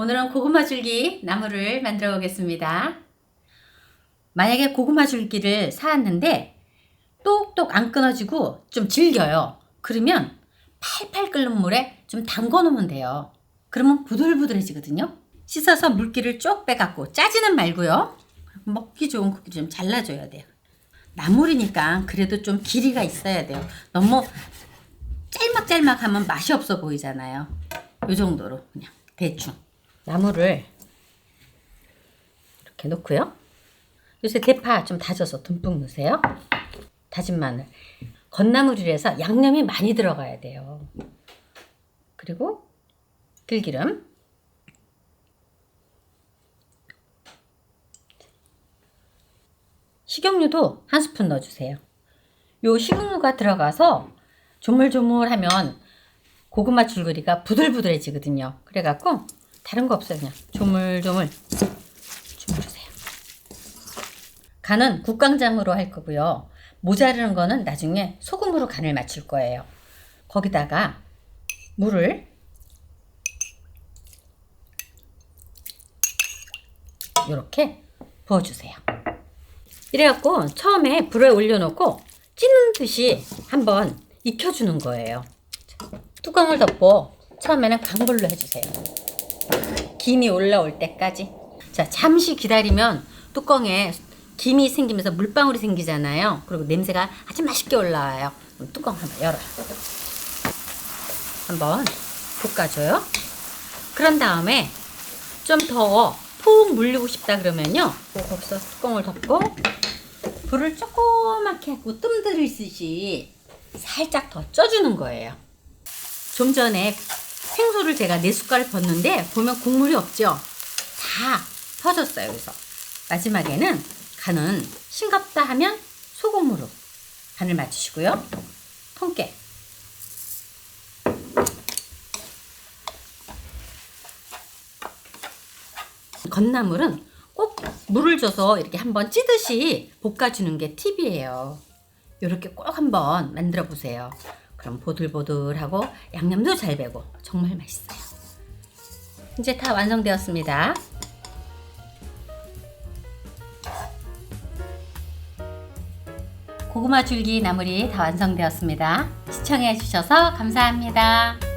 오늘은 고구마 줄기 나무를 만들어 보겠습니다. 만약에 고구마 줄기를 사왔는데 똑똑 안 끊어지고 좀 질겨요. 그러면 팔팔 끓는 물에 좀 담궈 놓으면 돼요. 그러면 부들부들해지거든요. 씻어서 물기를 쭉 빼갖고 짜지는 말고요. 먹기 좋은 크기 좀 잘라줘야 돼요. 나물이니까 그래도 좀 길이가 있어야 돼요. 너무 짤막짤막하면 맛이 없어 보이잖아요. 요 정도로 그냥 대충 나물을 이렇게 놓고요. 요새 대파 좀 다져서 듬뿍 넣으세요. 다진 마늘. 건나물이라서 양념이 많이 들어가야 돼요. 그리고 들기름. 식용유도 한 스푼 넣어주세요. 요 식용유가 들어가서 조물조물하면 고구마 줄거리가 부들부들해지거든요. 그래갖고 다른 거 없어요. 그냥 조물조물 주물주세요. 간은 국간장으로 할 거고요. 모자르는 거는 나중에 소금으로 간을 맞출 거예요. 거기다가 물을 이렇게 부어주세요. 이래갖고 처음에 불에 올려놓고 찌는 듯이 한번 익혀주는 거예요. 뚜껑을 덮고 처음에는 강불로 해주세요. 김이 올라올 때까지. 자, 잠시 기다리면 뚜껑에 김이 생기면서 물방울이 생기잖아요. 그리고 냄새가 아주 맛있게 올라와요. 그럼 뚜껑 한번 열어요. 한번 볶아줘요. 그런 다음에 좀 더 푹 물리고 싶다 그러면요. 거기서 뚜껑을 덮고 불을 조그맣게 하고 뜸들이듯이 살짝 더 쪄주는 거예요. 좀 전에 생소를 제가 네 숟갈 붓는데 보면 국물이 없죠? 다 퍼졌어요. 그래서 마지막에는 간은 싱겁다 하면 소금으로 간을 맞추시고요. 통깨. 건나물은 꼭 물을 줘서 이렇게 한번 찌듯이 볶아주는 게 팁이에요. 이렇게 꼭 한번 만들어 보세요. 그럼 보들보들하고 양념도 잘 배고 정말 맛있어요. 이제 다 완성되었습니다. 고구마 줄기 나물이 다 완성되었습니다. 시청해 주셔서 감사합니다.